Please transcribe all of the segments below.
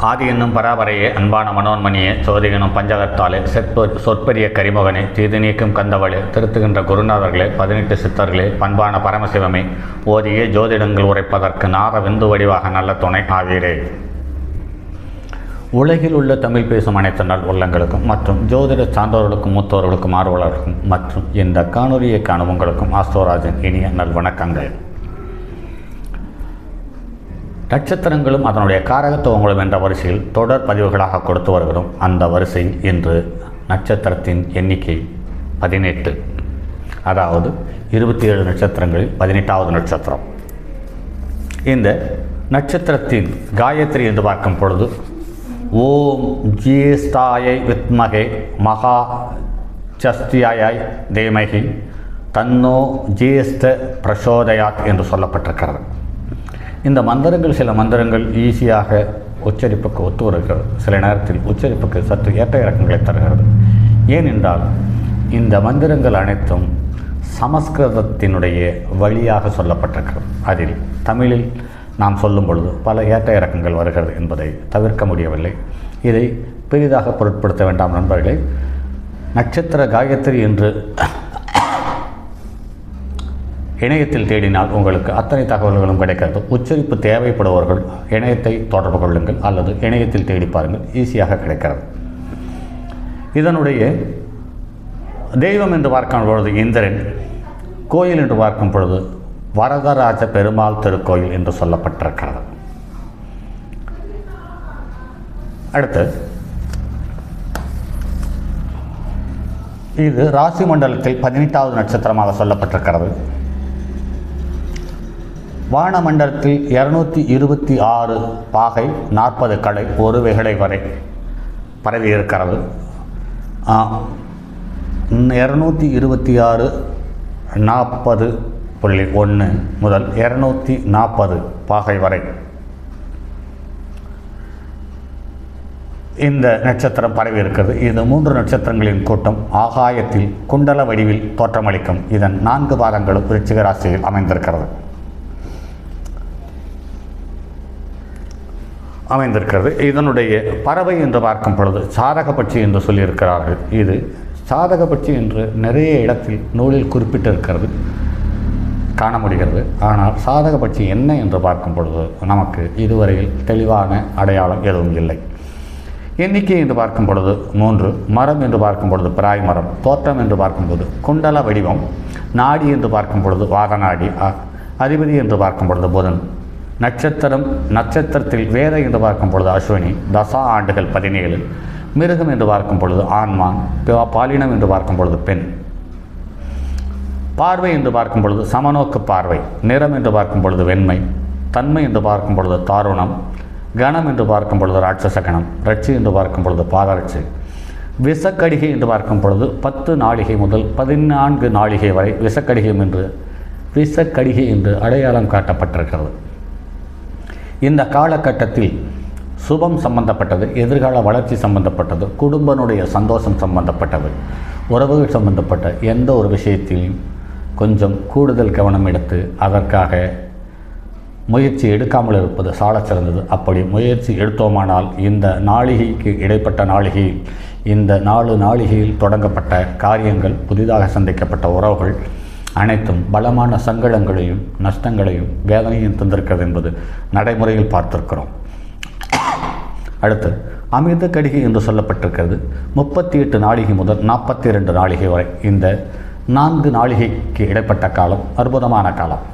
ஆதி என்னும் பராபரையே அன்பான மனோன்மணியே சோதிகனும் பஞ்சகத்தாலே செற்ப சொற்பெரிய கரிமுகனே தீது நீக்கும் கந்தவளே திருத்துகின்ற குருநாதர்களே பதினெட்டு சித்தர்களே பண்பான பரமசிவமே ஓதிய ஜோதிடங்கள் உரைப்பதற்கு நார விந்து வடிவாக நல்ல துணை ஆவீரே. உலகில் உள்ள தமிழ் பேசும் அனைத்து நல் உள்ளங்களுக்கும் மற்றும் ஜோதிட சான்றோர்களுக்கும் மூத்தவர்களுக்கும் ஆர்வலர்களுக்கும் மற்றும் இந்த காணொலியை காணும் உங்களுக்கும் ஆஸ்தோராஜன் இனிய நல்வணக்கங்கள் நட்சத்திரங்களும் அதனுடைய காரகத்துவங்களும் என்ற வரிசையில் தொடர் பதிவுகளாக கொடுத்து வருகிறோம். அந்த வரிசையில் இன்று நட்சத்திரத்தின் எண்ணிக்கை பதினெட்டு. அதாவது இருபத்தி ஏழு நட்சத்திரங்களில் பதினெட்டாவது நட்சத்திரம். இந்த நட்சத்திரத்தின் காயத்ரி என்று பார்க்கும் பொழுது ஓம் ஜீஸ்தாயை வித்மகே மகா சஸ்தியாயாய் தேமகி தன்னோ ஜீஸ்த பிரசோதயாத் என்று சொல்லப்பட்டிருக்கிறது. இந்த மந்திரங்கள் சில மந்திரங்கள் ஈஸியாக உச்சரிப்புக்கு ஒத்து வருகிறது. சில நேரத்தில் உச்சரிப்புக்கு சற்று ஏற்ற இறக்கங்களை தருகிறது. ஏனென்றால் இந்த மந்திரங்கள் அனைத்தும் சமஸ்கிருதத்தினுடைய வழியாக சொல்லப்பட்டிருக்கிறது. அதில் தமிழில் நாம் சொல்லும் பொழுது பல ஏற்ற இறக்கங்கள் வருகிறது என்பதை தவிர்க்க முடியவில்லை. இதை பெரிதாக பொருட்படுத்த வேண்டாம் நண்பர்களே. நட்சத்திர காயத்ரி என்று இணையத்தில் தேடினால் உங்களுக்கு அத்தனை தகவல்களும் கிடைக்கிறது. உச்சரிப்பு தேவைப்படுபவர்கள் இணையத்தை தொடர்பு கொள்ளுங்கள் அல்லது இணையத்தில் தேடி பாருங்கள். ஈஸியாக கிடைக்கிறது. இதனுடைய தெய்வம் என்று பார்க்கும் பொழுது இந்திரன் கோயில் என்று பார்க்கும் பொழுது வரதராஜ பெருமாள் திருக்கோயில் என்று சொல்லப்பட்டிருக்கிறது. அடுத்து இது ராசி மண்டலத்தில் பதினெட்டாவது நட்சத்திரமாக சொல்லப்பட்டிருக்கிறது. வானமண்டலத்தில் இரநூத்தி இருபத்தி ஆறு பாகை நாற்பது கடை ஒரு வெகடை வரை பரவி இருக்கிறது. இரநூத்தி இருபத்தி ஆறு நாற்பது புள்ளி ஒன்று முதல் இரநூத்தி நாற்பது பாகை வரை. இந்த நட்சத்திரம் பரவி இருக்கிறது. இது மூன்று நட்சத்திரங்களின் கூட்டம். ஆகாயத்தில் குண்டல வடிவில் தோற்றமளிக்கும். இதன் நான்கு பாதங்களும் விருச்சிக ராசியில் அமைந்திருக்கிறது. அமைந்திருக்கிறது. இதனுடைய பறவை என்று பார்க்கும் பொழுது சாதகப்பட்சி என்று சொல்லியிருக்கிறார்கள். இது சாதகபட்சி என்று நிறைய இடத்தில் நூலில் குறிப்பிட்டிருக்கிறது காண முடிகிறது ஆனால் சாதகபட்சி என்ன என்று பார்க்கும் பொழுது நமக்கு இதுவரையில் தெளிவான அடையாளம் எதுவும் இல்லை. எண்ணிக்கை என்று பார்க்கும் பொழுது மூன்று மரம் என்று பார்க்கும் பொழுது பிராய் மரம் தோற்றம் என்று பார்க்கும்போது குண்டல வடிவம் நாடி என்று பார்க்கும் பொழுது வாதநாடி அதிபதி என்று பார்க்கும் பொழுது புதன் நட்சத்திரம் நட்சத்திரத்தில் வேத என்று பார்க்கும் பொழுது அஸ்வினி தசா ஆண்டுகள் பதினேழு மிருகம் என்று பார்க்கும் பொழுது ஆண்மான் பாலினம் என்று பார்க்கும் பொழுது பெண். பார்வை என்று பார்க்கும் பொழுது சமநோக்கு பார்வை நிறம் என்று பார்க்கும் பொழுது வெண்மை தன்மை என்று பார்க்கும் பொழுது தாருணம் கணம் என்று பார்க்கும் பொழுது ராட்சச கணம் ரட்சி என்று பார்க்கும் பொழுது பாதரட்சி விசக்கடிகை என்று பார்க்கும் பொழுது பத்து நாளிகை முதல் பதினான்கு நாளிகை வரை விசக்கடிகம் என்று விசக்கடிகை என்று அடையாளம் காட்டப்பட்டிருக்கிறது. இந்த காலகட்டத்தில் சுபம் சம்பந்தப்பட்டது எதிர்கால வளர்ச்சி சம்பந்தப்பட்டது குடும்பனுடைய சந்தோஷம் சம்பந்தப்பட்டது உறவுகள் சம்பந்தப்பட்ட எந்த ஒரு விஷயத்திலும் கொஞ்சம் கூடுதல் கவனம் எடுத்து அதற்காக முயற்சி எடுக்காமல் இருப்பது சால சிறந்தது. அப்படி முயற்சி எடுத்தோமானால் இந்த நாளிகைக்கு இடைப்பட்ட நாளிகையில் இந்த நாலு நாளிகையில் தொடங்கப்பட்ட காரியங்கள் புதிதாக சந்திக்கப்பட்ட உறவுகள் அனைத்தும் பலமான சங்கடங்களையும் நஷ்டங்களையும் வேதனையும் தந்திருக்கிறது என்பது நடைமுறையில் பார்த்திருக்கிறோம். அடுத்து அமிர்த கடிகை என்று சொல்லப்பட்டிருக்கிறது. முப்பத்தி எட்டு நாளிகை முதல் நாற்பத்தி இரண்டு நாளிகை வரை இந்த நான்கு நாளிகைக்கு இடைப்பட்ட காலம் அற்புதமான காலம்.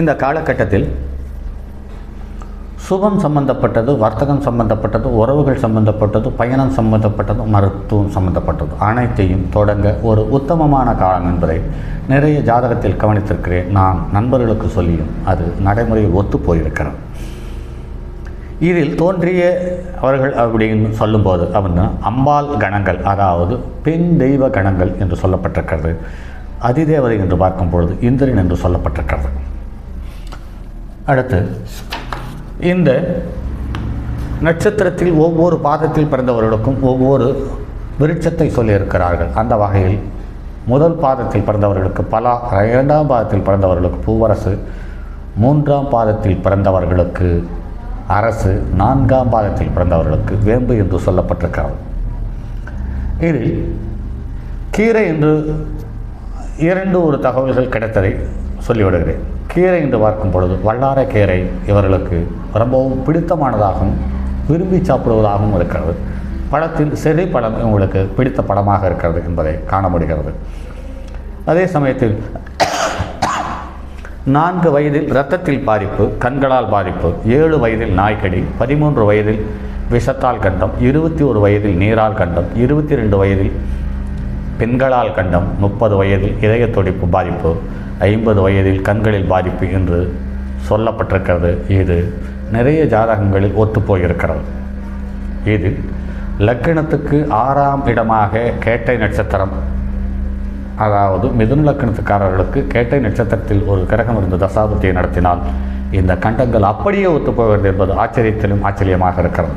இந்த காலகட்டத்தில் சுபம் சம்பந்தப்பட்டது வர்த்தகம் சம்பந்தப்பட்டது உறவுகள் சம்பந்தப்பட்டது பயணம் சம்பந்தப்பட்டது மருத்துவம் சம்பந்தப்பட்டது அனைத்தையும் தொடங்க ஒரு உத்தமமான காலம் என்பதை நிறைய ஜாதகத்தில் கவனித்திருக்கிறேன். நான் நண்பர்களுக்கு சொல்லியும் அது நடைமுறையில் ஒத்து போயிருக்கிறது. இதில் தோன்றிய அவர்கள் அப்படின்னு சொல்லும்போது அப்படின்னா அம்பாள் கணங்கள் அதாவது பெண் தெய்வ கணங்கள் என்று சொல்லப்பட்டிருக்கிறது. அதிதேவதை என்று பார்க்கும் பொழுது இந்திரன் என்று சொல்லப்பட்டிருக்கிறது. அடுத்து இந்த நட்சத்திரத்தில் ஒவ்வொரு பாதத்தில் பிறந்தவர்களுக்கும் ஒவ்வொரு விருட்சத்தை சொல்லியிருக்கிறார்கள். அந்த வகையில் முதல் பாதத்தில் பிறந்தவர்களுக்கு பலா இரண்டாம் பாதத்தில் பிறந்தவர்களுக்கு பூவரசு மூன்றாம் பாதத்தில் பிறந்தவர்களுக்கு அரசு நான்காம் பாதத்தில் பிறந்தவர்களுக்கு வேம்பு என்று சொல்லப்பட்டிருக்கிறது. இதில் கீரை என்று இரண்டு ஒரு தகவல்கள் கிடைத்ததை சொல்லிவிடுகிறேன். கீரை என்று பார்க்கும் பொழுது வல்லார கீரை இவர்களுக்கு ரொம்பவும் பிடித்தமானதாகவும் விரும்பி சாப்பிடுவதாகவும் இருக்கிறது. படத்தில் சிறை படம் இவங்களுக்கு பிடித்த படமாக இருக்கிறது என்பதை காண முடிகிறது. அதே சமயத்தில் நான்கு வயதில் இரத்தத்தில் பாதிப்பு கண்களால் பாதிப்பு ஏழு வயதில் நாய்க்கடி பதிமூன்று வயதில் விஷத்தால் கண்டம் இருபத்தி ஒரு வயதில் நீரால் கண்டம் இருபத்தி ரெண்டு வயதில் பெண்களால் கண்டம் முப்பது வயதில் இதய துடிப்பு பாதிப்பு ஐம்பது வயதில் கண்களில் பாதிப்பு என்று சொல்லப்பட்டிருக்கிறது. இது நிறைய ஜாதகங்களில் ஒத்துப்போயிருக்கிறது. இது லக்கணத்துக்கு ஆறாம் இடமாக கேட்டை நட்சத்திரம் அதாவது மிதுன லக்கணத்துக்காரர்களுக்கு கேட்டை நட்சத்திரத்தில் ஒரு கிரகம் இருந்து தசாபத்தியை நடத்தினால் இந்த கண்டங்கள் அப்படியே ஒத்துப்போகிறது என்பது ஆச்சரியத்திலும் ஆச்சரியமாக இருக்கிறது.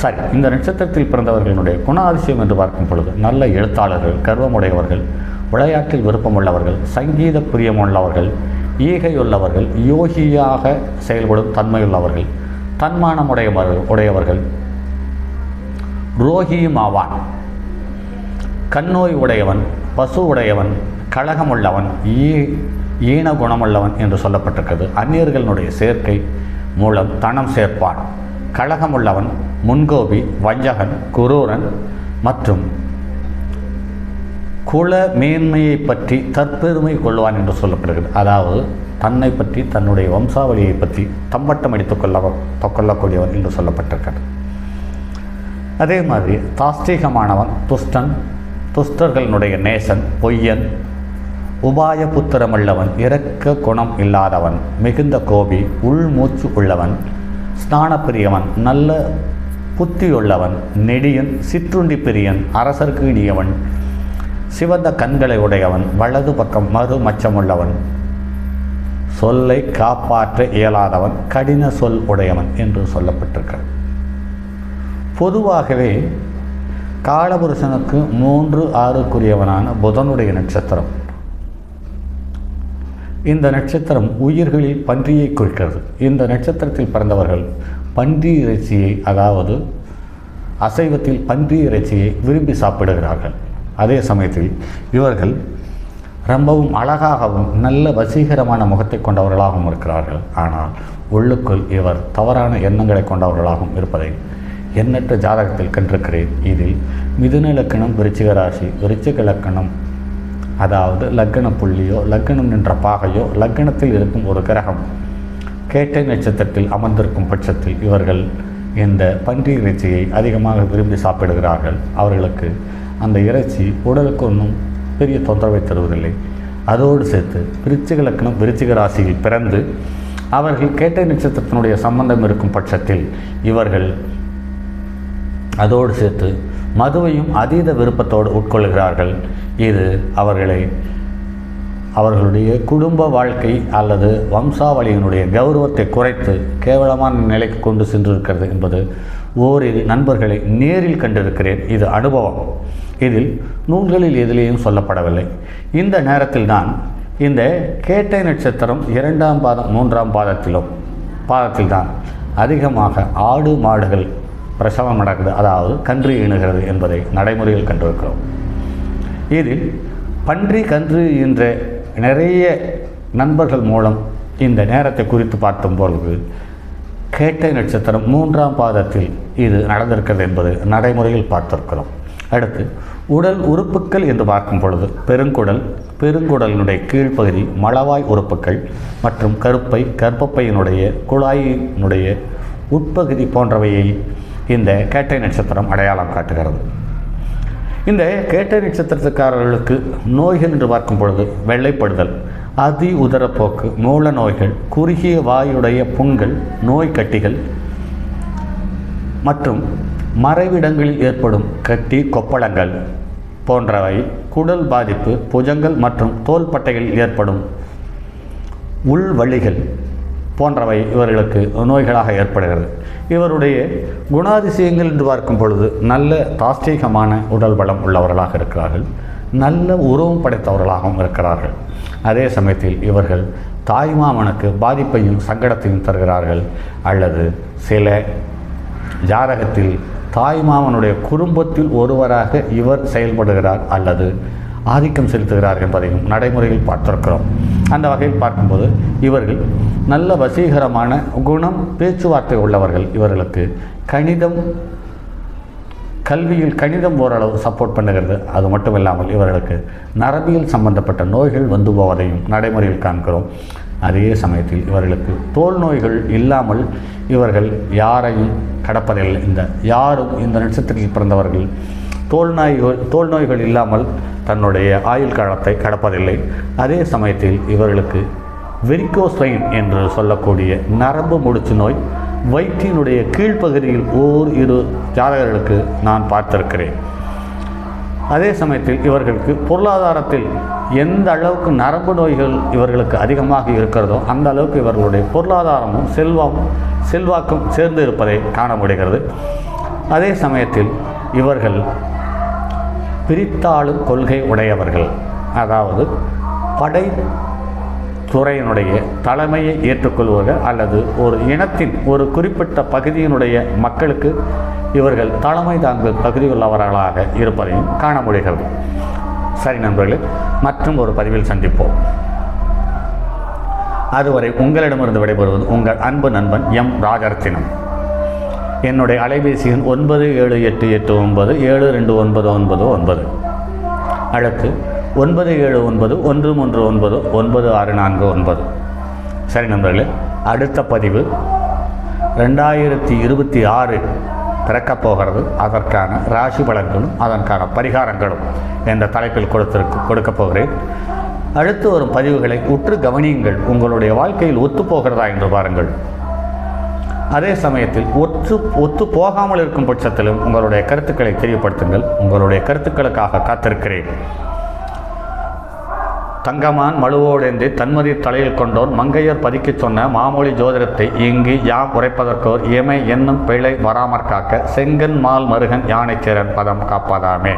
சரி இந்த நட்சத்திரத்தில் பிறந்தவர்களினுடைய குணாதிசயம் என்று பார்க்கும் பொழுது நல்ல எழுத்தாளர்கள் கர்வமுடையவர்கள் விளையாட்டில் விருப்பமுள்ளவர்கள் சங்கீத பிரியமுள்ளவர்கள் ஈகையுள்ளவர்கள் யோகியாக செயல்படும் தன்மையுள்ளவர்கள் தன்மானம் உடையவர்கள் ரோகியும் ஆவான் கண்ணோய் உடையவன் பசு உடையவன் கழகமுள்ளவன் ஈ ஈன குணமுள்ளவன் என்று சொல்லப்பட்டிருக்கிறது. அந்நியர்களுடைய சேர்க்கை மூலம் தனம் சேர்ப்பான். கழகமுள்ளவன் முன்கோபி வஞ்சகன் குரூரன் மற்றும் குல மேன்மையை பற்றி தற்பெருமை கொள்வான் என்று சொல்லப்படுகிறது. அதாவது தன்னை பற்றி தன்னுடைய வம்சாவளியை பற்றி தம்பட்டம் எடுத்துக் கொள்ள கொள்ளக்கூடியவன் என்று சொல்லப்பட்டிருக்கிறது. அதே மாதிரி தாஸ்திகமானவன் துஷ்டன் துஷ்டர்களினுடைய நேசன் பொய்யன் உபாய புத்திரமுள்ளவன் இரக்க குணம் இல்லாதவன் மிகுந்த கோபி உள்மூச்சு உள்ளவன் ஸ்நானப்பிரியவன் நல்ல புத்தியுள்ளவன் நெடியன் சிற்றுண்டி பிரியன் அரசருக்கு இனியவன் சிவந்த கண்களை உடையவன் வலது பக்கம் மறு மச்சமுள்ளவன். சொல்லை காப்பாற்ற இயலாதவன் கடின சொல் உடையவன் என்று சொல்லப்பட்டிருக்கிறது. பொதுவாகவே காலபுருஷனுக்கு மூன்று ஆறுக்குரியவனான புதனுடைய நட்சத்திரம். இந்த நட்சத்திரம் உயிர்களில் பன்றியை குறிக்கிறது. இந்த நட்சத்திரத்தில் பிறந்தவர்கள் பன்றி இறைச்சியை அதாவது அசைவத்தில் பன்றி இறைச்சியை விரும்பி சாப்பிடுகிறார்கள். அதே சமயத்தில் இவர்கள் ரொம்பவும் அழகாகவும் நல்ல வசீகரமான முகத்தை கொண்டவர்களாகவும் இருக்கிறார்கள். ஆனால் உள்ளுக்குள் இவர் தவறான எண்ணங்களை கொண்டவர்களாகவும் இருப்பதை எண்ணற்ற ஜாதகத்தில் கண்டிருக்கிறேன். இதில் மிதுன இலக்கணம் விருச்சிக ராசி விருச்சிக இலக்கணம் அதாவது லக்கண புள்ளியோ லக்கணம் நின்ற பாகையோ லக்கணத்தில் இருக்கும் ஒரு கிரகம் கேட்டை நட்சத்திரத்தில் அமர்ந்திருக்கும் பட்சத்தில் இவர்கள் இந்த பன்றி இறைச்சியை அதிகமாக விரும்பி சாப்பிடுகிறார்கள். அவர்களுக்கு அந்த இறைச்சி உடலுக்கு ஒன்றும் பெரிய தொந்தரவை தருவதில்லை. அதோடு சேர்த்து விருச்சிக லக்கணம் விருச்சிக ராசியில் பிறந்து அவர்கள் கேட்டை நட்சத்திரத்தினுடைய சம்பந்தம் இருக்கும் பட்சத்தில் இவர்கள் அதோடு சேர்த்து மதுவையும் அதீத விருப்பத்தோடு உட்கொள்கிறார்கள். இது அவர்களை அவர்களுடைய குடும்ப வாழ்க்கை அல்லது வம்சாவளியினுடைய கௌரவத்தை குறைத்து கேவலமான நிலைக்கு கொண்டு சென்றிருக்கிறது என்பது ஓரிரு நண்பர்களை நேரில் கண்டிருக்கிறேன். இது அனுபவம். இதில் நூல்களில் எதிலேயும் சொல்லப்படவில்லை. இந்த நேரத்தில் தான் இந்த கேட்டை நட்சத்திரம் இரண்டாம் பாதம் மூன்றாம் பாதத்திலும் பாதத்தில் தான் அதிகமாக ஆடு மாடுகள் பிரசவம் நடக்குது. அதாவது கன்று ஈணுகிறது என்பதை நடைமுறையில் கண்டிருக்கிறோம். இதில் பன்றி கன்று என்ற நிறைய நண்பர்கள் மூலம் இந்த நேரத்தை குறித்து பார்த்தும் பொழுது கேட்டை நட்சத்திரம் மூன்றாம் பாதத்தில் இது நடந்திருக்கிறது என்பது நடைமுறையில் பார்த்திருக்கிறோம். அடுத்து உடல் உறுப்புக்கள் என்று பார்க்கும் பொழுது பெருங்குடல் பெருங்குடலினுடைய கீழ்ப்பகுதி மலவாய் உறுப்புக்கள் மற்றும் கருப்பை கர்ப்பப்பையினுடைய குழாயினுடைய உட்பகுதி போன்றவையை இந்த கேட்டை நட்சத்திரம் அடையாளம் காட்டுகிறது. இந்த கேட்டை நட்சத்திரத்துக்காரர்களுக்கு நோய்கள் என்று பார்க்கும் பொழுது வெள்ளைப்படுதல் அதி உதரப்போக்கு மூல நோய்கள் குறுகிய வாயுடைய புண்கள் நோய் கட்டிகள் மற்றும் மறைவிடங்களில் ஏற்படும் கட்டி கொப்பளங்கள் போன்றவை குடல் பாதிப்பு புஜங்கள் மற்றும் தோள்பட்டைகளில் ஏற்படும் உள்வழிகள் போன்றவை இவர்களுக்கு நோய்களாக ஏற்படுகிறது. இவருடைய குணாதிசயங்கள் என்று பார்க்கும் பொழுது நல்ல தாஸ்திகமான உடல் பலம் உள்ளவர்களாக இருக்கிறார்கள். நல்ல உருவம் படைத்தவர்களாகவும் இருக்கிறார்கள். அதே சமயத்தில் இவர்கள் தாய்மாமனுக்கு பாதிப்பையும் சங்கடத்தையும் தருகிறார்கள். அல்லது சில ஜாதகத்தில் தாய்மாமனுடைய குடும்பத்தில் ஒருவராக இவர் செயல்படுகிறார் அல்லது ஆதிக்கம் செலுத்துகிறார் என்பதையும் நடைமுறையில் பார்த்திருக்கிறோம். அந்த வகையில் பார்க்கும்போது இவர்கள் நல்ல வசீகரமான குணம் பேச்சுவார்த்தை உள்ளவர்கள். இவர்களுக்கு கணிதம் கல்வியில் கணிதம் ஓரளவு சப்போர்ட் பண்ணுகிறது. அது மட்டும் இல்லாமல் இவர்களுக்கு நரம்பியல் சம்பந்தப்பட்ட நோய்கள் வந்து போவதையும் நடைமுறையில் காண்கிறோம். அதே சமயத்தில் இவர்களுக்கு தோல் நோய்கள் இல்லாமல் இவர்கள் யாரையும் கடப்பதில்லை. இந்த யாரும் இந்த நட்சத்திரத்தில் பிறந்தவர்கள் தோல் நோய்கள் தோல் நோய்கள் இல்லாமல் தன்னுடைய ஆயுள் காலத்தை கடப்பதில்லை. அதே சமயத்தில் இவர்களுக்கு வெரிகோஸ்வைன் என்று சொல்லக்கூடிய நரம்பு முடிச்சு நோய் வயிற்றினுடைய கீழ்ப்பகுதியில் ஓர் இரு ஜாதகர்களுக்கு நான் பார்த்திருக்கிறேன். அதே சமயத்தில் இவர்களுக்கு பொருளாதாரத்தில் எந்த அளவுக்கு நரம்பு நோய்கள் இவர்களுக்கு அதிகமாக இருக்கிறதோ அந்த அளவுக்கு இவர்களுடைய பொருளாதாரமும் செல்வம் செல்வாக்கும் சேர்ந்து இருப்பதை காண முடிகிறது. அதே சமயத்தில் இவர்கள் பிரித்தாளும் கொள்கை உடையவர்கள். அதாவது படை துறையினுடைய தலைமையை ஏற்றுக்கொள்வர்கள் அல்லது ஒரு இனத்தின் ஒரு குறிப்பிட்ட பகுதியினுடைய மக்களுக்கு இவர்கள் தலைமை தாங்கும் தகுதியுள்ளவர்களாக இருப்பதையும் காண முடிகிறது. சரி நண்பர்களே மற்றும் ஒரு பதிவில் சந்திப்போம். அதுவரை உங்களிடமிருந்து விடைபெறுவது உங்கள் அன்பு நண்பன் எம். ராஜரத்தினம். என்னுடைய அலைபேசி எண் ஒன்பது ஏழு எட்டு எட்டு ஒன்பது ஏழு ரெண்டு ஒன்பது ஒன்பது ஒன்பது. அடுத்து ஒன்பது ஏழு ஒன்பது ஒன்று மூன்று ஒன்பது ஒன்பது ஆறு நான்கு ஒன்பது. சரி நண்பர்களே அடுத்த பதிவு ரெண்டாயிரத்தி இருபத்தி ஆறு பிறக்கப் போகிறது. அதற்கான ராசி பலன்களும் அதற்கான பரிகாரங்களும் என்ற தலைப்பில் கொடுத்திருக்கு கொடுக்கப் போகிறேன். அடுத்து வரும் பதிவுகளை உற்று கவனியுங்கள். உங்களுடைய வாழ்க்கையில் ஒத்துப்போகிறதா என்று பாருங்கள். அதே சமயத்தில் ஒத்து ஒத்து போகாமல் இருக்கும் பட்சத்திலும் உங்களுடைய கருத்துக்களை தெரியப்படுத்துங்கள். உங்களுடைய கருத்துக்களுக்காக காத்திருக்கிறேன். தங்கமான் மழுவோடேந்தி தன்மதி தலையில் கொண்டோன் மங்கையர் பதிக்கச் சொன்ன மாமொழி ஜோதிடத்தை இங்கு யாம் உரைப்பதற்கோர் இமை என்னும் பிழை வராமற் காக்க செங்கன் மால் மருகன் யானைச்சேரன் பதம் காப்பதாமே.